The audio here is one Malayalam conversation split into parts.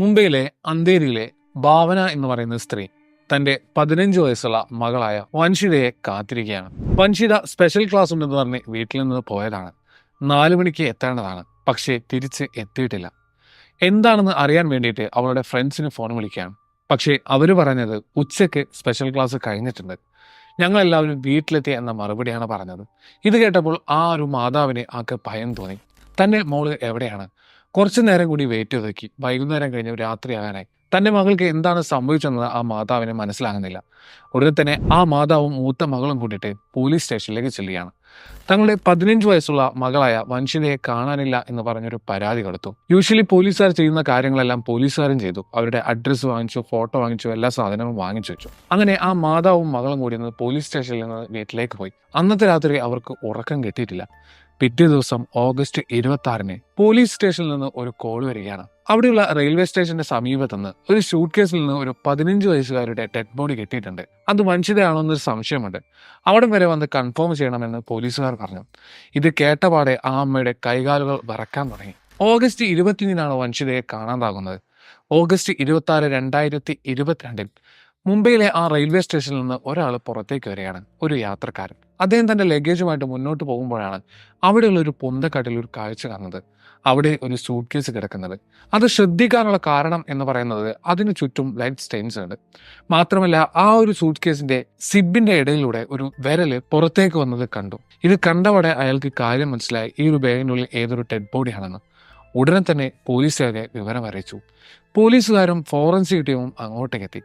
മുംബൈയിലെ അന്തേരിയിലെ ഭാവന എന്ന് പറയുന്ന സ്ത്രീ തന്റെ പതിനഞ്ച് വയസ്സുള്ള മകളായ വൻഷിതയെ കാത്തിരിക്കുകയാണ്. വൻഷിത സ്പെഷ്യൽ ക്ലാസ് ഉണ്ടെന്ന് പറഞ്ഞ് വീട്ടിൽ നിന്ന് പോയതാണ്. നാലു മണിക്ക് എത്തേണ്ടതാണ്. പക്ഷേ തിരിച്ച് എത്തിയിട്ടില്ല. എന്താണെന്ന് അറിയാൻ വേണ്ടിയിട്ട് അവളുടെ ഫ്രണ്ട്സിന് ഫോൺ വിളിക്കുകയാണ്. പക്ഷേ അവർ പറഞ്ഞത് ഉച്ചയ്ക്ക് സ്പെഷ്യൽ ക്ലാസ് കഴിഞ്ഞിട്ടുണ്ട്. ഞങ്ങളെല്ലാവരും വീട്ടിലെത്തി എന്ന മറുപടിയാണ് പറഞ്ഞത്. ഇത് കേട്ടപ്പോൾ ആ ഒരു മാതാവിനെ ആൾക്ക് ഭയം തോന്നി. തന്റെ മോൾ എവിടെയാണ്? കുറച്ചു നേരം കൂടി വെയിറ്റ് ഒതുക്കി വൈകുന്നേരം കഴിഞ്ഞ് രാത്രിയാകാനായി തന്റെ മകൾക്ക് എന്താണ് സംഭവിച്ചതെന്ന് ആ മാതാവിന് മനസ്സിലാകുന്നില്ല. ഉടനെ തന്നെ ആ മാതാവും മൂത്ത മകളും കൂട്ടിയിട്ട് പോലീസ് സ്റ്റേഷനിലേക്ക് ചെല്ലുകയാണ്. തങ്ങളുടെ പതിനഞ്ച് വയസ്സുള്ള മകളായ വൻഷിതയെ കാണാനില്ല എന്ന് പറഞ്ഞൊരു പരാതി കൊടുത്തു. യൂഷ്വലി പോലീസുകാർ ചെയ്യുന്ന കാര്യങ്ങളെല്ലാം പോലീസുകാരും ചെയ്തു. അവരുടെ അഡ്രസ്സ് വാങ്ങിച്ചു ഫോട്ടോ വാങ്ങിച്ചു എല്ലാ സാധനവും വാങ്ങിച്ചു വെച്ചു. അങ്ങനെ ആ മാതാവും മകളും കൂടി നിന്ന് പോലീസ് സ്റ്റേഷനിൽ നിന്ന് വീട്ടിലേക്ക് പോയി. അന്നത്തെ രാത്രി അവർക്ക് ഉറക്കം കിട്ടിയിട്ടില്ല. പിറ്റേ ദിവസം ഓഗസ്റ്റ് ഇരുപത്തി ആറിന് പോലീസ് സ്റ്റേഷനിൽ നിന്ന് ഒരു കോൾ വരികയാണ്. അവിടെയുള്ള റെയിൽവേ സ്റ്റേഷന്റെ സമീപത്ത് നിന്ന് ഒരു ഷൂട്ട് കേസിൽ നിന്ന് ഒരു പതിനഞ്ച് വയസ്സുകാരുടെ ഡെഡ് ബോഡി കിട്ടിയിട്ടുണ്ട്. അത് വഞ്ചിതയാണോ എന്നൊരു സംശയമുണ്ട്. അവിടെ വരെ വന്ന് കൺഫേം ചെയ്യണമെന്ന് പോലീസുകാർ പറഞ്ഞു. ഇത് കേട്ടപാടെ ആ അമ്മയുടെ കൈകാലുകൾ വിറക്കാൻ തുടങ്ങി. ഓഗസ്റ്റ് ഇരുപത്തിയൊന്നിനാണ് വഞ്ചിതയെ കാണാതാകുന്നത്. ഓഗസ്റ്റ് ഇരുപത്തി ആറ് രണ്ടായിരത്തി ഇരുപത്തിരണ്ടിൽ മുംബൈയിലെ ആ റെയിൽവേ സ്റ്റേഷനിൽ നിന്ന് ഒരാൾ പുറത്തേക്ക് വരികയാണ്. ഒരു യാത്രക്കാരൻ. അദ്ദേഹം തന്റെ ലഗേജുമായിട്ട് മുന്നോട്ട് പോകുമ്പോഴാണ് അവിടെയുള്ള ഒരു പൊന്തക്കാട്ടിൽ ഒരു കാഴ്ച കാണുന്നത്. അവിടെ ഒരു സൂട്ട് കേസ് കിടക്കുന്നത്. അത് ശ്രദ്ധിക്കാനുള്ള കാരണം എന്ന് പറയുന്നത് അതിനു ചുറ്റും ലൈറ്റ് സ്റ്റെയിൻസ് ഉണ്ട്. മാത്രമല്ല ആ ഒരു സൂട്ട് കേസിന്റെ സിബിന്റെ ഇടയിലൂടെ ഒരു വിരൽ പുറത്തേക്ക് വന്നത് കണ്ടു. ഇത് കണ്ടവടെ അയാൾക്ക് കാര്യം മനസ്സിലായി. ഈ ഒരു ബാഗിനുള്ളിൽ ഏതൊരു ഡെഡ് ബോഡിയാണെന്ന് ഉടനെ തന്നെ പോലീസുകാരെ വിവരം അറിയിച്ചു. പോലീസുകാരും ഫോറൻസിക് ടീമും അങ്ങോട്ടേക്ക് എത്തി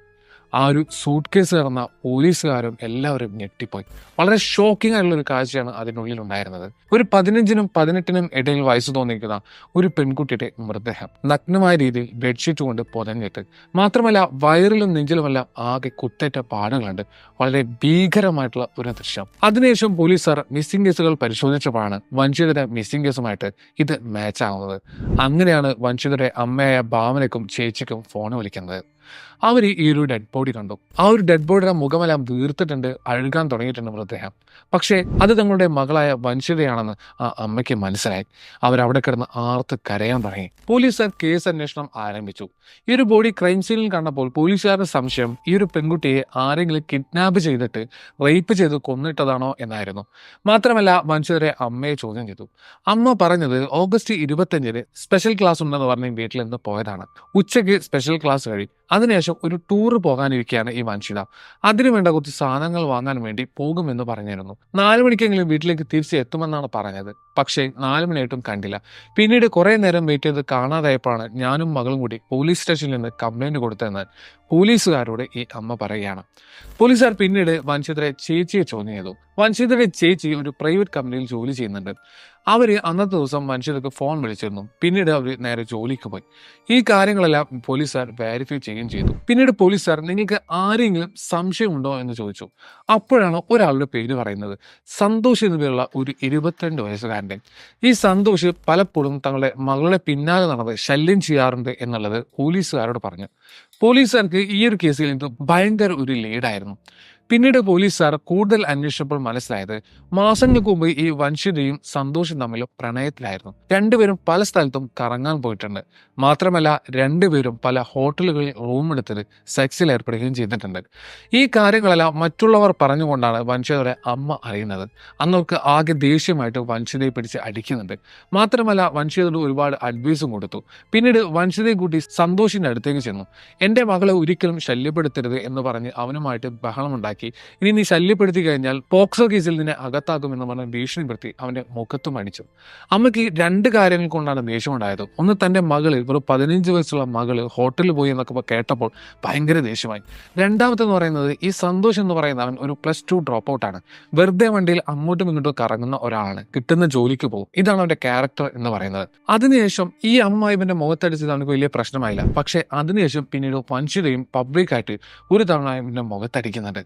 ആ ഒരു സൂട്ട് കേസ് കയറുന്ന പോലീസുകാരും എല്ലാവരും ഞെട്ടിപ്പോയി. വളരെ ഷോക്കിംഗ് ആയിട്ടുള്ള ഒരു കാഴ്ചയാണ് അതിനുള്ളിൽ ഉണ്ടായിരുന്നത് ഒരു പതിനഞ്ചിനും പതിനെട്ടിനും ഇടയിൽ വയസ്സ് തോന്നിക്കുന്ന ഒരു പെൺകുട്ടിയുടെ മൃതദേഹം നഗ്നമായ രീതിയിൽ ബെഡ്ഷീറ്റ് കൊണ്ട് പൊതഞ്ഞിട്ട് മാത്രമല്ല വയറിലും നെഞ്ചിലുമെല്ലാം ആകെ കുത്തേറ്റ പാടുകളുണ്ട് വളരെ ഭീകരമായിട്ടുള്ള ഒരു ദൃശ്യം. അതിനുശേഷം പോലീസുകാർ മിസ്സിംഗ് കേസുകൾ പരിശോധിച്ചപ്പോഴാണ് വഞ്ചിതരുടെ മിസ്സിംഗ് കേസുമായിട്ട് ഇത് മാച്ച് ആവുന്നത്. അങ്ങനെയാണ് വഞ്ചിതരുടെ അമ്മയായ ഭാവനയ്ക്കും ചേച്ചിക്കും ഫോൺ വിളിക്കുന്നത്. അവർ ഈ ഒരു ഡെഡ് ബോഡി കണ്ടു. ആ ഒരു ഡെഡ് ബോഡിയുടെ മുഖമെല്ലാം തീർത്തിട്ടുണ്ട് അഴുകാൻ തുടങ്ങിയിട്ടുണ്ട് മൃതദേഹം. പക്ഷേ അത് തങ്ങളുടെ മകളായ വഞ്ചിതയാണെന്ന് ആ അമ്മയ്ക്ക് മനസ്സിലായി. അവരവിടെ കിടന്ന് ആർത്ത് കരയാൻ തുടങ്ങി. പോലീസുകാർ കേസ് അന്വേഷണം ആരംഭിച്ചു. ഈ ഒരു ബോഡി ക്രൈം സീനിൽ കണ്ടപ്പോൾ പോലീസുകാരുടെ സംശയം ഈ ഒരു പെൺകുട്ടിയെ ആരെങ്കിലും കിഡ്നാപ്പ് ചെയ്തിട്ട് റേപ്പ് ചെയ്ത് കൊന്നിട്ടതാണോ എന്നായിരുന്നു. മാത്രമല്ല വൻഷിതരെ അമ്മയെ ചോദ്യം ചെയ്തു. അമ്മ പറഞ്ഞത് ഓഗസ്റ്റ് ഇരുപത്തഞ്ചിന് സ്പെഷ്യൽ ക്ലാസ് ഉണ്ടെന്ന് പറഞ്ഞ് വീട്ടിൽ നിന്ന് പോയതാണ്. ഉച്ചയ്ക്ക് സ്പെഷ്യൽ ക്ലാസ് കഴിയും അതിനുശേഷം ഒരു ടൂർ പോകാനിരിക്കുകയാണ് ഈ വൻഷിത അതിനു വേണ്ട കുറച്ച് സാധനങ്ങൾ വാങ്ങാൻ വേണ്ടി പോകുമെന്ന് പറഞ്ഞിരുന്നു. നാല് മണിക്കെങ്കിലും വീട്ടിലേക്ക് തിരിച്ച് എത്തുമെന്നാണ് പറഞ്ഞത്. പക്ഷേ നാല് മണിയായിട്ടും കണ്ടില്ല. പിന്നീട് കുറേ നേരം വെയിറ്റ് ചെയ്ത് കാണാതായപ്പോഴാണ് ഞാനും മകളും കൂടി പോലീസ് സ്റ്റേഷനിൽ നിന്ന് കംപ്ലൈന്റ് കൊടുത്തതെന്ന് പോലീസുകാരോട് ഈ അമ്മ പറയുകയാണ്. പോലീസുകാർ പിന്നീട് വൻഷിതരെ ചേച്ചിയെ ചോദ്യം ചെയ്തു. വൻഷിതയുടെ ചേച്ചി ഒരു പ്രൈവറ്റ് കമ്പനിയിൽ ജോലി ചെയ്യുന്നുണ്ട്. അവർ അന്നത്തെ ദിവസം മനുഷ്യർക്ക് ഫോൺ വിളിച്ചിരുന്നു. പിന്നീട് അവർ നേരെ ജോലിക്ക് പോയി. ഈ കാര്യങ്ങളെല്ലാം പോലീസുകാർ വെരിഫൈ ചെയ്യുകയും ചെയ്തു. പിന്നീട് പോലീസുകാർ നിങ്ങൾക്ക് ആരെങ്കിലും സംശയമുണ്ടോ എന്ന് ചോദിച്ചു. അപ്പോഴാണ് ഒരാളുടെ പേര് പറയുന്നത്. സന്തോഷ് എന്ന പേരുള്ള ഒരു ഇരുപത്തിരണ്ട് വയസ്സുകാരന്റെ. ഈ സന്തോഷ് പലപ്പോഴും തങ്ങളുടെ മകളുടെ പിന്നാലെ നടന്ന് ശല്യം ചെയ്യാറുണ്ട് എന്നുള്ളത് പോലീസുകാരോട് പറഞ്ഞു. പോലീസുകാർക്ക് ഈ ഒരു കേസിൽ ഇത് ഭയങ്കര ഒരു ലീഡായിരുന്നു പിന്നീട് പോലീസ് സാർ കൂടുതൽ അന്വേഷിച്ചപ്പോൾ മനസ്സിലായത് മാസങ്ങൾക്ക് മുമ്പ് ഈ വൻഷിതയും സന്തോഷും തമ്മിൽ പ്രണയത്തിലായിരുന്നു. രണ്ടുപേരും പല സ്ഥലത്തും കറങ്ങാൻ പോയിട്ടുണ്ട്. മാത്രമല്ല രണ്ടുപേരും പല ഹോട്ടലുകളിൽ റൂം എടുത്തത് സെക്സിൽ ഏർപ്പെടുകയും ചെയ്തിട്ടുണ്ട്. ഈ കാര്യങ്ങളെല്ലാം മറ്റുള്ളവർ പറഞ്ഞുകൊണ്ടാണ് വൻഷിതയുടെ അമ്മ അറിയുന്നത്. അന്നവർക്ക് ആകെ ദേഷ്യമായിട്ട് വൻഷിതയെ പിടിച്ച് അടിക്കുന്നുണ്ട്. മാത്രമല്ല വൻഷിതയോട് ഒരുപാട് അഡ്വൈസും കൊടുത്തു. പിന്നീട് വൻഷിതയെ കൂട്ടി സന്തോഷിന്റെ അടുത്തേക്ക് ചെന്നു. എന്റെ മകളെ ഒരിക്കലും ശല്യപ്പെടുത്തരുത് എന്ന് പറഞ്ഞ് അവനുമായിട്ട് ബഹളമുണ്ടാക്കി. ഇനി നീ ശല്യപ്പെടുത്തി കഴിഞ്ഞാൽ പോക്സോ കേസിൽ നിന്നെ അകത്താക്കുമെന്ന് പറഞ്ഞ ഭീഷണിപ്പെടുത്തി അവന്റെ മുഖത്തും അടിച്ചു അമ്മയ്ക്ക് രണ്ട് കാര്യങ്ങൾ കൊണ്ടാണ് ദേഷ്യമുണ്ടായത്. ഒന്ന് തന്റെ മകൾ ഒരു പതിനഞ്ച് വയസ്സുള്ള മകൾ ഹോട്ടലിൽ പോയി എന്നൊക്കെ കേട്ടപ്പോൾ ഭയങ്കര ദേഷ്യമായി. രണ്ടാമത്തെന്ന് പറയുന്നത് ഈ സന്തോഷ് എന്ന് പറയുന്ന അവൻ ഒരു പ്ലസ് ടു ഡ്രോപ്പ് ഔട്ടാണ് വെറുതെ വണ്ടിയിൽ അങ്ങോട്ടും ഇങ്ങോട്ടും കറങ്ങുന്ന ഒരാളാണ്. കിട്ടുന്ന ജോലിക്ക് പോകും. ഇതാണ് അവന്റെ ക്യാരക്ടർ എന്ന് പറയുന്നത്. അതിനുശേഷം ഈ അമ്മ ഇവന്റെ മുഖത്തടിച്ചത് അവനക്ക് വലിയ പ്രശ്നമായില്ല. പക്ഷേ അതിനുശേഷം പിന്നീട് വൻഷിതയും പബ്ലിക്കായിട്ട് ഒരു തവണ ഇവന്റെ മുഖത്തടിക്കുന്നുണ്ട്.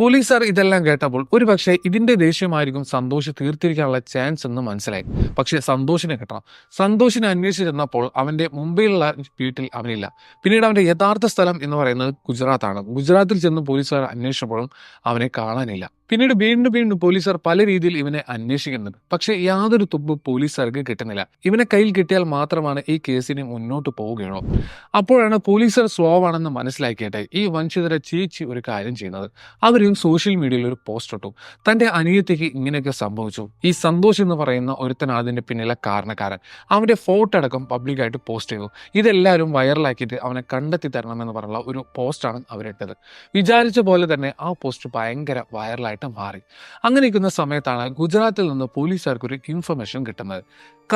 പോലീസുകാർ ഇതെല്ലാം കേട്ടപ്പോൾ ഒരുപക്ഷെ ഇതിന്റെ ദേഷ്യമായിരിക്കും സന്തോഷ് തീർത്തിരിക്കാനുള്ള ചാൻസ് എന്ന് മനസ്സിലായി. പക്ഷെ സന്തോഷിനെ കിട്ടണം. സന്തോഷിനെ അന്വേഷിച്ച് ചെന്നപ്പോൾ അവന്റെ മുംബൈയിലുള്ള വീട്ടിൽ അവനില്ല. പിന്നീട് അവന്റെ യഥാർത്ഥ സ്ഥലം എന്ന് പറയുന്നത് ഗുജറാത്താണ്. ഗുജറാത്തിൽ ചെന്ന് പോലീസുകാർ അന്വേഷിച്ചപ്പോഴും അവനെ കാണാനില്ല. പിന്നീട് വീണ്ടും വീണ്ടും പോലീസുകാർ പല രീതിയിൽ ഇവനെ അന്വേഷിക്കുന്നുണ്ട്. പക്ഷേ യാതൊരു തുമ്പ് പോലീസുകാർക്ക് കിട്ടുന്നില്ല. ഇവനെ കയ്യിൽ കിട്ടിയാൽ മാത്രമാണ് ഈ കേസിന് മുന്നോട്ട് പോവുകയുള്ളൂ. അപ്പോഴാണ് പോലീസുകാർ സ്ലോ ആണെന്ന് മനസ്സിലാക്കിയിട്ട് ഈ വഞ്ചിതരെ ചേച്ചി ഒരു കാര്യം ചെയ്യുന്നത്. അവരും സോഷ്യൽ മീഡിയയിൽ ഒരു പോസ്റ്റ് ഇട്ടു. തന്റെ അനിയത്തിക്ക് ഇങ്ങനെയൊക്കെ സംഭവിച്ചു. ഈ സന്തോഷ് എന്ന് പറയുന്ന ഒരുത്തനാണ് അതിന്റെ പിന്നിലെ കാരണക്കാരൻ. അവന്റെ ഫോട്ടോ അടക്കം പബ്ലിക്കായിട്ട് പോസ്റ്റ് ചെയ്തു. ഇതെല്ലാവരും വൈറലാക്കിയിട്ട് അവനെ കണ്ടെത്തി തരണമെന്ന് പറഞ്ഞുള്ള ഒരു പോസ്റ്റാണ് അവരിട്ടത്. വിചാരിച്ച പോലെ തന്നെ ആ പോസ്റ്റ് ഭയങ്കര വൈറലായിട്ട് മാറി. അങ്ങനെ ഇരിക്കുന്ന സമയത്താണ് ഗുജറാത്തിൽ നിന്ന് പോലീസുകാർക്ക് ഒരു ഇൻഫർമേഷൻ കിട്ടുന്നത്.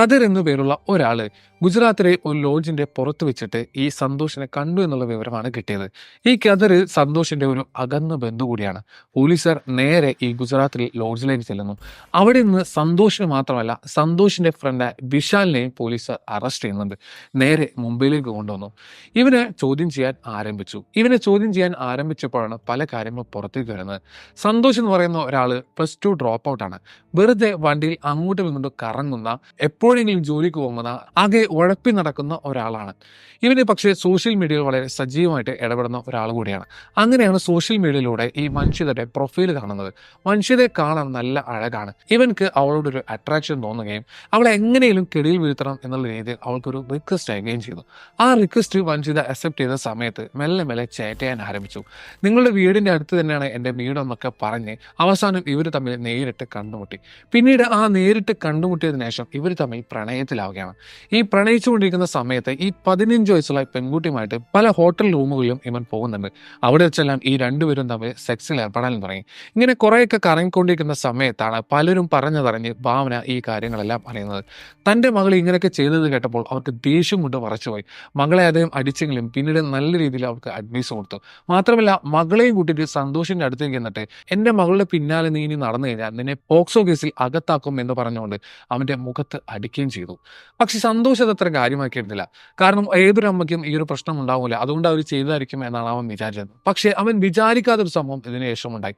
കതിർ എന്നു പേരുള്ള ഒരാൾ ഗുജറാത്തിലെ ഒരു ലോഡ്ജിന്റെ പുറത്ത് വെച്ചിട്ട് ഈ സന്തോഷിനെ കണ്ടു എന്നുള്ള വിവരമാണ് കിട്ടിയത്. ഈ കതിർ സന്തോഷിന്റെ ഒരു അകന്ന ബന്ധു കൂടിയാണ്. പോലീസുകാർ നേരെ ഈ ഗുജറാത്തിലെ ലോഡ്ജിലേക്ക് ചെല്ലുന്നു. അവിടെ നിന്ന് സന്തോഷിന് മാത്രമല്ല സന്തോഷിന്റെ ഫ്രണ്ട് വിശാലിനെയും പോലീസ് അറസ്റ്റ് ചെയ്യുന്നുണ്ട്. നേരെ മുംബൈയിലേക്ക് കൊണ്ടുവന്നു. ഇവനെ ചോദ്യം ചെയ്യാൻ ആരംഭിച്ചു. ഇവനെ ചോദ്യം ചെയ്യാൻ ആരംഭിച്ചപ്പോഴാണ് പല കാര്യങ്ങളും പുറത്തേക്ക് വരുന്നത്. സന്തോഷ് എന്ന് പറയുന്ന ഒരാൾ പ്ലസ് ടു ഡ്രോപ്പ് ഔട്ടാണ് വെറുതെ വണ്ടിയിൽ അങ്ങോട്ടും ഇങ്ങോട്ടും കറങ്ങുന്ന എപ്പോഴെങ്കിലും ജോലിക്ക് പോകുന്ന ആകെ ഉഴപ്പി നടക്കുന്ന ഒരാളാണ്. ഇവന് പക്ഷേ സോഷ്യൽ മീഡിയയിൽ വളരെ സജീവമായിട്ട് ഇടപെടുന്ന ഒരാൾ കൂടിയാണ്. അങ്ങനെയാണ് സോഷ്യൽ മീഡിയയിലൂടെ ഈ മനുഷ്യരുടെ പ്രൊഫൈൽ കാണുന്നത്. മനുഷ്യരെ കാണാൻ നല്ല അഴകാണ്. ഇവൻക്ക് അവളോടൊരു അട്രാക്ഷൻ തോന്നുകയും അവളെ എങ്ങനെയും കെടിയിൽ വീഴ്ത്തണം എന്നുള്ള രീതിയിൽ അവൾക്കൊരു റിക്വസ്റ്റ് അയക്കുകയും ചെയ്തു. ആ റിക്വസ്റ്റ് വഞ്ചിത അക്സെപ്റ്റ് ചെയ്ത സമയത്ത് മെല്ലെ മെല്ലെ ചേറ്റ് ചെയ്യാൻ ആരംഭിച്ചു. നിങ്ങളുടെ വീടിന്റെ അടുത്ത് തന്നെയാണ് എന്റെ വീടെന്നൊക്കെ പറഞ്ഞ് അവസാനം ഇവർ തമ്മിൽ നേരിട്ട് കണ്ടുമുട്ടി. പിന്നീട് ആ നേരിട്ട് കണ്ടുമുട്ടിയതിനു ശേഷം ഇവർ തമ്മിൽ പ്രണയത്തിലാവുകയാണ്. ഈ പ്രണയിച്ചുകൊണ്ടിരിക്കുന്ന സമയത്ത് ഈ പതിനഞ്ച് വയസ്സുള്ള പെൺകുട്ടിയുമായിട്ട് പല ഹോട്ടൽ റൂമുകളിലും ഇവൻ പോകുന്നുണ്ട്. അവിടെ വെച്ചെല്ലാം ഈ രണ്ടുപേരും തമ്മിൽ സെക്സിൽ ഏർപ്പെടാൻ തുടങ്ങി. ഇങ്ങനെ കുറേയൊക്കെ കറങ്ങിക്കൊണ്ടിരിക്കുന്ന സമയത്താണ് പലരും പറഞ്ഞതറിഞ്ഞ് ഭാവന ഈ കാര്യങ്ങളെല്ലാം അറിയുന്നത്. തന്റെ മകൾ ഇങ്ങനെയൊക്കെ ചെയ്തത് കേട്ടപ്പോൾ അവർക്ക് ദേഷ്യം കൊണ്ട് വറച്ചുപോയി. മകളെ അദ്ദേഹം അടിച്ചെങ്കിലും പിന്നീട് നല്ല രീതിയിൽ അവർക്ക് അഡ്വൈസ് കൊടുത്തു. മാത്രമല്ല മകളെയും കൂട്ടിയിട്ട് സന്തോഷിന്റെ അടുത്തേക്ക് എന്നിട്ട് എന്റെ മകളുടെ പിന്നാലെ നീ ഇനി നടന്നു കഴിഞ്ഞാൽ നിന്നെ പോക്സോ കേസിൽ അകത്താക്കും എന്ന് പറഞ്ഞുകൊണ്ട് അവന്റെ മുഖത്ത് അടിക്കുകയും ചെയ്തു. പക്ഷെ സന്തോഷ് അത് അത്ര കാര്യമാക്കിയിരുന്നില്ല കാരണം ഏതൊരു അമ്മയ്ക്കും ഈ ഒരു പ്രശ്നം ഉണ്ടാവില്ല അതുകൊണ്ട് അവർ ചെയ്തായിരിക്കും എന്നാണ് അവൻ വിചാരിച്ചത്. പക്ഷെ അവൻ വിചാരിക്കാത്തൊരു സംഭവം ഇതിന് ശേഷം ഉണ്ടായി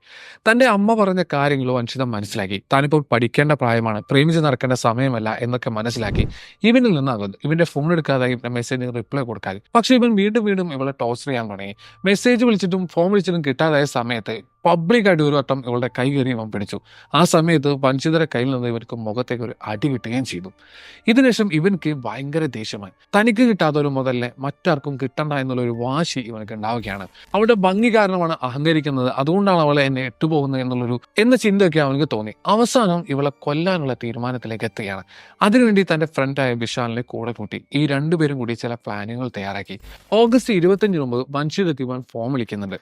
തന്റെ അമ്മ പറഞ്ഞ കാര്യങ്ങൾ അനുഷിതം മനസ്സിലാക്കി. താനിപ്പോൾ പഠിക്കേണ്ട പ്രായമാണ്. പ്രേമിച്ച് നടക്കേണ്ട സമയമല്ല എന്നൊക്കെ മനസ്സിലാക്കി ഇവനിൽ നിന്ന് ഇവന്റെ ഫോൺ എടുക്കാതായി മെസ്സേജിന് റിപ്ലൈ കൊടുക്കാതെ. പക്ഷെ ഇവൻ വീണ്ടും വീണ്ടും ഇവളെ ടോർച്ചർ ചെയ്യാൻ തുടങ്ങി. മെസ്സേജ് വിളിച്ചിട്ടും ഫോൺ വിളിച്ചിട്ടും കിട്ടാതായ സമയത്ത് പബ്ലിക്കായിട്ട് ഒരു വട്ടം ഇവളുടെ കൈ കയറി അവൻ പിടിച്ചു. ആ സമയത്ത് വഞ്ചിതര കയ്യിൽ നിന്ന് ഇവർക്ക് മുഖത്തേക്ക് ഒരു അടി കിട്ടുകയും ചെയ്തു. ഇതിനുശേഷം ഇവൻക്ക് ഭയങ്കര ദേഷ്യമായി. തനിക്ക് കിട്ടാത്ത ഒരു മറ്റാർക്കും കിട്ടണ്ട എന്നുള്ള ഒരു വാശി ഇവനക്ക് ഉണ്ടാവുകയാണ്. അവളുടെ ഭംഗി കാരണമാണ് അഹങ്കരിക്കുന്നത്. അതുകൊണ്ടാണ് അവളെ എന്നെ ഇട്ടുപോകുന്നത് എന്നുള്ളൊരു എന്ന ചിന്തയൊക്കെ അവനക്ക് തോന്നി. അവസാനം ഇവളെ കൊല്ലാനുള്ള തീരുമാനത്തിലേക്ക് എത്തുകയാണ്. അതിനുവേണ്ടി തന്റെ ഫ്രണ്ടായ വിശാലിനെ കൂടെ കൂട്ടി. ഈ രണ്ടുപേരും കൂടി ചില പ്ലാനുകൾ തയ്യാറാക്കി. ഓഗസ്റ്റ് ഇരുപത്തഞ്ചിന് മുമ്പ് വഞ്ചിതയ്ക്ക് ഇവൻ ഫോം വിളിക്കുന്നുണ്ട്.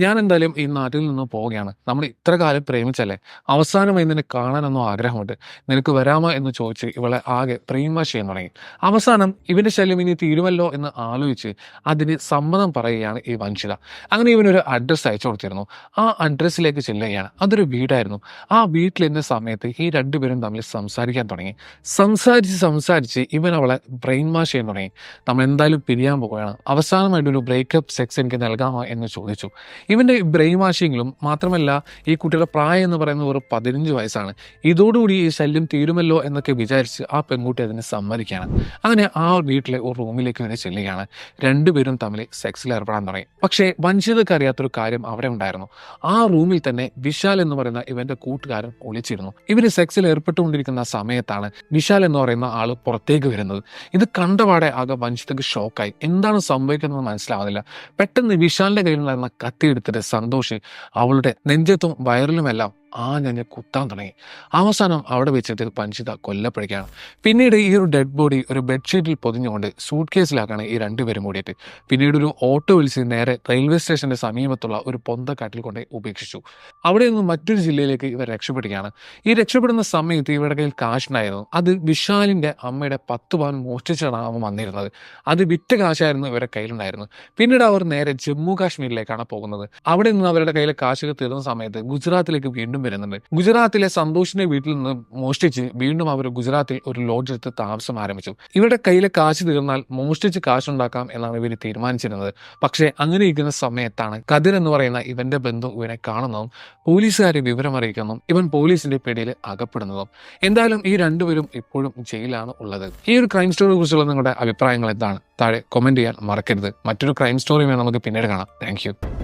ഞാൻ എന്തായാലും ഈ നാട്ടിൽ നിന്ന് പോവുകയാണ്. നമ്മൾ ഇത്ര കാലം പ്രേമിച്ചല്ലേ? അവസാനമായി നിന്നെ കാണാനൊന്നും ആഗ്രഹമുണ്ട്. നിനക്ക് വരാമോ എന്ന് ചോദിച്ച് ഇവളെ ആകെ പ്രേമ ചെയ്യാൻ തുടങ്ങി. അവസാനം ഇവന്റെ ശല്യം ഇനി തീരുമല്ലോ എന്ന് ആലോചിച്ച് അതിന് സമ്മതം പറയുകയാണ് ഈ വഞ്ചിത. അങ്ങനെ ഇവനൊരു അഡ്രസ്സ് അയച്ചു കൊടുത്തിരുന്നു. ആ അഡ്രസ്സിലേക്ക് ചെല്ലുകയാണ്. അതൊരു വീടായിരുന്നു. ആ വീട്ടിലെന്ന സമയത്ത് ഈ രണ്ടുപേരും തമ്മിൽ സംസാരിക്കാൻ തുടങ്ങി. സംസാരിച്ച് സംസാരിച്ച് ഇവൻ അവളെ ബ്രെയിൻ വാഷ് ചെയ്യാൻ തുടങ്ങി. നമ്മൾ എന്തായാലും പിരിയാൻ പോവുകയാണ്. അവസാനമായിട്ടൊരു ബ്രേക്കപ്പ് സെക്സ് എനിക്ക് നൽകാമോ? എന്ന് ചോദിച്ചു. ഇവന്റെ ബ്രെയിൻ വാഷിങ്ങിലും മാത്രമല്ല ഈ കുട്ടിയുടെ പ്രായം എന്ന് പറയുന്നത് ഒരു പതിനഞ്ച് വയസ്സാണ്. ഇതോടുകൂടി ഈ ശല്യം തീരുമല്ലോ എന്നൊക്കെ വിചാരിച്ച് ആ പെൺകുട്ടി അതിനെ സമ്മതിക്കുകയാണ്. അങ്ങനെ ആ വീട്ടിലെ ഒരു റൂമിലേക്ക് വരെ ചെല്ലുകയാണ്. രണ്ടുപേരും തമ്മിൽ സെക്സിൽ ഏർപ്പെടാൻ തുടങ്ങി. പക്ഷേ വഞ്ചിതക്ക് അറിയാത്തൊരു കാര്യം അവിടെ ഉണ്ടായിരുന്നു. ആ റൂമിൽ തന്നെ വിശാൽ എന്ന് പറയുന്ന ഇവന്റെ കൂട്ടുകാരൻ ഒളിച്ചിരുന്നു. ഇവർ സെക്സിൽ ഏർപ്പെട്ടുകൊണ്ടിരിക്കുന്ന സമയത്താണ് വിശാൽ എന്ന് പറയുന്ന ആൾ പുറത്തേക്ക് വരുന്നത്. ഇത് കണ്ടപാടെ ആകെ വഞ്ചിതക്ക് ഷോക്കായി. എന്താണ് സംഭവിക്കുന്നത് മനസ്സിലാവുന്നില്ല. പെട്ടെന്ന് വിശാലിന്റെ കയ്യിലുണ്ടായിരുന്ന കത്തി എടുത്തിട്ട് സന്തോഷ് അവളുടെ നെഞ്ചത്തും വയറിലുമെല്ലാം ആ ഞാൻ കുത്താൻ തുടങ്ങി. അവസാനം അവിടെ വെച്ചിട്ട് പഞ്ചിത കൊല്ലപ്പെടുകയാണ്. പിന്നീട് ഈ ഒരു ഡെഡ് ബോഡി ഒരു ബെഡ്ഷീറ്റിൽ പൊതിഞ്ഞുകൊണ്ട് സൂട്ട് കേസിലാക്കാണ് ഈ രണ്ടുപേരും കൂടിയിട്ട്. പിന്നീട് ഒരു ഓട്ടോ വിളിച്ച് നേരെ റെയിൽവേ സ്റ്റേഷന്റെ സമീപത്തുള്ള ഒരു പൊന്തക്കാട്ടിൽ കൊണ്ട് ഉപേക്ഷിച്ചു. അവിടെ നിന്ന് മറ്റൊരു ജില്ലയിലേക്ക് ഇവർ രക്ഷപ്പെടുകയാണ്. ഈ രക്ഷപ്പെടുന്ന സമയത്ത് ഇവരുടെ കയ്യിൽ കാശുണ്ടായിരുന്നു. അത് വിശാലിന്റെ അമ്മയുടെ പത്ത് പവൻ മോഷ്ടിച്ചാണ് വന്നിരുന്നത്. അത് വിറ്റ കാശായിരുന്നു ഇവരുടെ കയ്യിലുണ്ടായിരുന്നു പിന്നീട് അവർ നേരെ ജമ്മു കാശ്മീരിലേക്കാണ് പോകുന്നത്. അവിടെ നിന്ന് അവരുടെ കയ്യിലെ കാശൊക്കെ തീർന്ന സമയത്ത് ഗുജറാത്തിലേക്ക് വീണ്ടും വരുന്നുണ്ട്. ഗുജറാത്തിലെ സന്തോഷിന്റെ വീട്ടിൽ നിന്ന് മോഷ്ടിച്ച് വീണ്ടും അവർ ഗുജറാത്തിൽ ഒരു ലോഡ്ജ് എടുത്ത് താമസം ആരംഭിച്ചു. ഇവരുടെ കയ്യിലെ കാശ് തീർന്നാൽ മോഷ്ടിച്ച് കാശുണ്ടാക്കാം എന്നാണ് ഇവർ തീരുമാനിച്ചിരുന്നത്. പക്ഷേ അങ്ങനെ ഇരിക്കുന്ന സമയത്താണ് കതിർ എന്ന് പറയുന്ന ഇവന്റെ ബന്ധു ഇവനെ കാണുന്നതും പോലീസുകാരെ വിവരമറിയിക്കുന്നതും ഇവൻ പോലീസിന്റെ പിടിയിൽ അകപ്പെടുന്നതും. എന്തായാലും ഈ രണ്ടുപേരും ഇപ്പോഴും ജയിലാണ് ഉള്ളത്. ഈ ഒരു ക്രൈം സ്റ്റോറിയെ കുറിച്ചുള്ള നിങ്ങളുടെ അഭിപ്രായങ്ങൾ എന്താണ്? താഴെ കമന്റ് ചെയ്യാൻ മറക്കരുത്. മറ്റൊരു ക്രൈം സ്റ്റോറിയുമായി നമുക്ക് പിന്നീട് കാണാം. താങ്ക്